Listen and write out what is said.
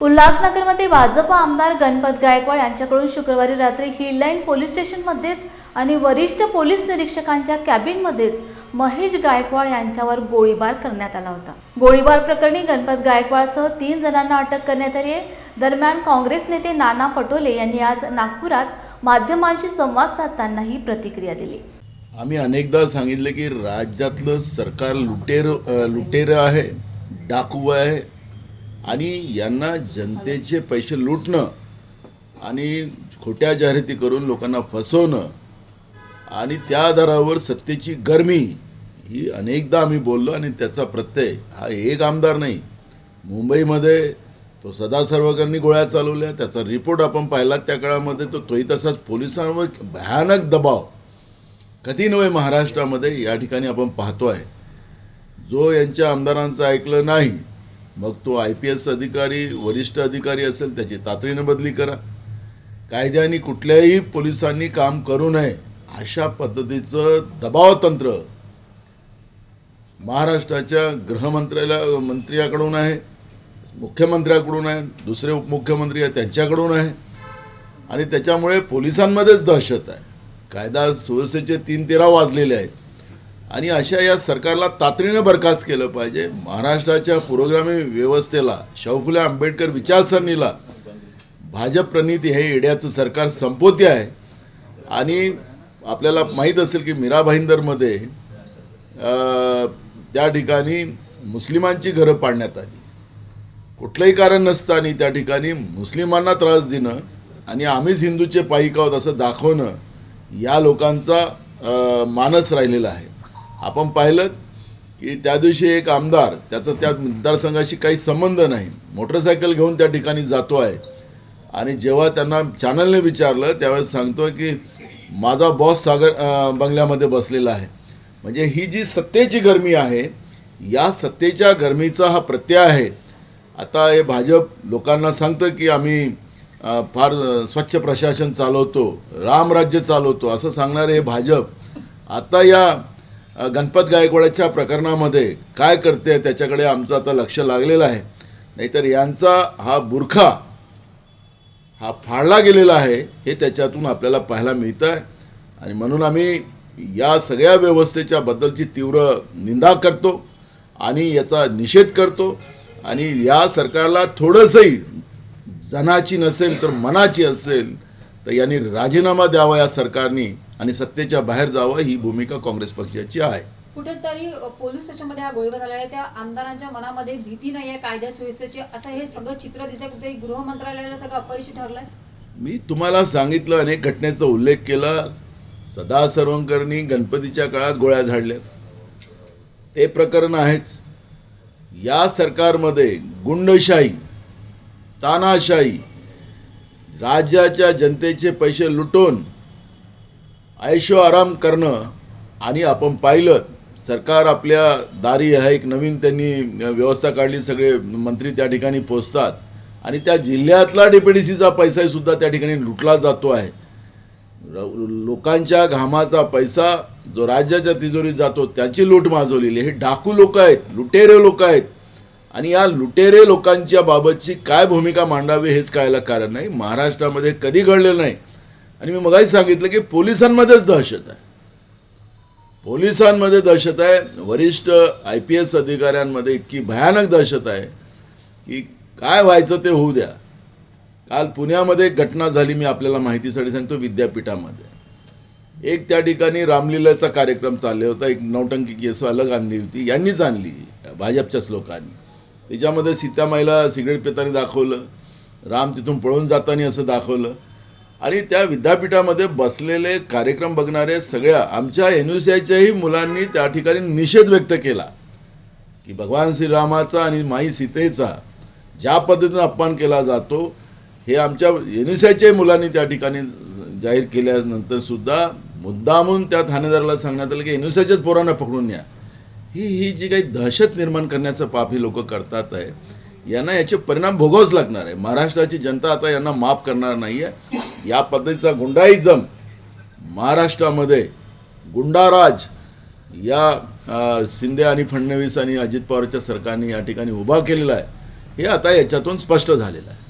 उल्हासनगरमध्ये भाजप आमदार गणपत गायकवाड यांच्याकडून शुक्रवारी रात्री हिललाईन पोलीस स्टेशनमध्येच आणि वरिष्ठ पोलीस निरीक्षकांच्या कॅबिनमध्येच महेश गायकवाड यांच्यावर गोळीबार करण्यात आला होता. गोळीबार प्रकरणी गणपत गायकवाडसह तीन जणांना अटक करण्यात आली आहे. दरम्यान काँग्रेस नेते नाना पटोले यांनी आज नागपुरात माध्यमांशी संवाद साधताना ही प्रतिक्रिया दिली. आम्ही अनेकदा सांगितले की राज्यातलं सरकार लुटेर लुटेर आहे डाकू आहे आणि यांना जनतेचे पैसे लुटणं आणि खोट्या जाहिराती करून लोकांना फसवणं आणि त्या आधारावर सत्तेची गरमी ही अनेकदा आम्ही बोललो आणि त्याचा प्रत्यय हा एक आमदार नाही. मुंबईमध्ये तो सदा सर्वकरांनी गोळ्या चालवल्या त्याचा रिपोर्ट आपण पाहिला त्या काळामध्ये तो तोही तसाच पोलिसांवर भयानक दबाव. कधी नव्हे महाराष्ट्रामध्ये या ठिकाणी आपण पाहतो आहे जो यांच्या आमदारांचं ऐकलं नाही मग तो आय पी एस अधिकारी वरिष्ठ अधिकारी असेल त्याची तातडीनं बदली करा. कायद्याने कुठल्याही पोलिसांनी काम करू नये अशा पद्धतीचं दबाव तंत्र महाराष्ट्राच्या गृहमंत्र्याला मंत्र्याकडून आहे मुख्यमंत्र्याकडून आहे दुसरे उपमुख्यमंत्री आहे त्यांच्याकडून आहे. आणि त्याच्यामुळे पोलिसांमध्येच दहशत आहे. कायदा सुव्यवस्थेचे तीन तेरा वाजलेले आहेत. आणि अशा या सरकारला तातडीनं बरखास्त केलं पाहिजे. महाराष्ट्राच्या पुरोगामी व्यवस्थेला शाहू फुले आंबेडकर विचारसरणीला भाजप प्रणित हे येड्याचं सरकार संपोते आहे. आणि आपल्याला माहीत असेल की मीरा भाईंदरमध्ये त्या ठिकाणी मुस्लिमांची घरं पाडण्यात आली. कुठलंही कारण नसताना त्या ठिकाणी मुस्लिमांना त्रास देणं आणि आम्हीच हिंदूचे पाईक आहोत असं दाखवणं या लोकांचा मानस राहिलेला आहे. आपण पाहिलं की त्या दिवशी एक आमदार त्याचा त्या मतदारसंघाशी काही संबंध नाही. मोटरसायकल घेऊन त्या ठिकाणी जातो आहे. आणि जेव्हा त्यांना चॅनलने विचारलं त्यावेळेस सांगतो की माझा बॉस सागर बंगल्यामध्ये बसलेला आहे. म्हणजे ही जी सत्तेची गरमी आहे या सत्तेच्या गरमीचा हा प्रत्यय आहे. आता हे भाजप लोकांना सांगतं की आम्ही फार स्वच्छ प्रशासन चालवतो रामराज्य चालवतो असं सांगणारे हे भाजप आता या गणपत गायकवाडाच्या प्रकरणामध्ये काय करते त्याच्याकडे आमचं आता लक्ष लागलेलं आहे. नाहीतर यांचा हा बुरखा हा फाडला गेलेला आहे हे त्याच्यातून आपल्याला पाहायला मिळतं आहे आणि म्हणून आम्ही या सगळ्या व्यवस्थेच्या बद्दलची तीव्र निंदा करतो आणि याचा निषेध करतो. आणि या सरकारला थोडंसंही जनाची नसेल तर मनाची असेल तर यांनी राजीनामा द्यावा या सरकारने. आणि सत्तेच्या बाहेर जावं ही भूमिका काँग्रेस पक्षाची आहे. कुठेतरी पोलीस स्टेशनमध्ये हा गोळीबार झाला आहे. त्या आमदारांच्या मनामध्ये भीती नाही आहे कायदा सुव्यवस्थेची. असं हे सगळं चित्र दिसतंय. कुठेतरी गृह मंत्रालयाला सगळं अपयशी ठरलंय. मी तुम्हाला सांगितलं अनेक घटनेचा उल्लेख केला. सदा सर्वंकरनी गणपतीच्या काळात गोळ्या झाडल्या ते प्रकरण आहेच. या सरकारमध्ये गुंडशाही तानाशाही राज्याच्या जनतेचे पैसे लुटून ऐशो आराम करणं आणि आपण पाहिलं सरकार आपल्या दारी हा एक नवीन त्यांनी व्यवस्था काढली सगळे मंत्री त्या ठिकाणी पोचतात. आणि त्या जिल्ह्यातला डीपीडीसीचा पैसासुद्धा त्या ठिकाणी लुटला जातो आहे. लोकांच्या घामाचा पैसा जो राज्याच्या तिजोरीत जातो त्याची लूट माजवलेली हे डाकू लोक आहेत लुटेरे लोक आहेत. आणि या लुटेरे लोकांच्या बाबतची काय भूमिका मांडावी हेच कळायला कारण नाही. महाराष्ट्रामध्ये कधी घडलेलं नाही. आणि मी मगाही सांगितलं की पोलिसांमध्येच दहशत आहे. पोलिसांमध्ये दहशत आहे. वरिष्ठ आय पी एस अधिकाऱ्यांमध्ये इतकी भयानक दहशत आहे की काय व्हायचं ते होऊ द्या. काल पुण्यामध्ये एक घटना झाली मी आपल्याला माहितीसाठी सांगतो विद्यापीठामध्ये. एक त्या ठिकाणी रामलीलाचा कार्यक्रम चालले होता. एक नौटंकी केस अलग आणली होती. यांनीच आणली भाजपच्याच लोकांनी. त्याच्यामध्ये सीतामाईला सिगरेट पिताने दाखवलं. राम तिथून पळून जाताना असं दाखवलं. आणि त्या विद्यापीठामध्ये बसलेले कार्यक्रम बघणारे सगळ्या आमच्या एन यू सी आयच्याही मुलांनी त्या ठिकाणी निषेध व्यक्त केला की भगवान श्रीरामाचा आणि माई सीतेचा ज्या पद्धतीनं अपमान केला जातो हे आमच्या एन एस आयच्याही मुलांनी त्या ठिकाणी जाहीर केल्यानंतर सुद्धा मुद्दामून त्या ठाणेदाराला सांगण्यात आलं की एन एस आयच्याच पोरांना पकडून या ही ही जी काही दहशत निर्माण करण्याचं पाप ही लोक करतात आहे यांना याचे परिणाम भोगावंच लागणार आहे. महाराष्ट्राची जनता आता यांना माफ करणार नाही आहे या पद्धतीचा गुंडाईजम महाराष्ट्रामध्ये गुंडाराज या शिंदे आणि फडणवीस आणि अजित पवारच्या सरकारने या ठिकाणी उभा केलेला आहे हे आता याच्यातून स्पष्ट झालेलं आहे.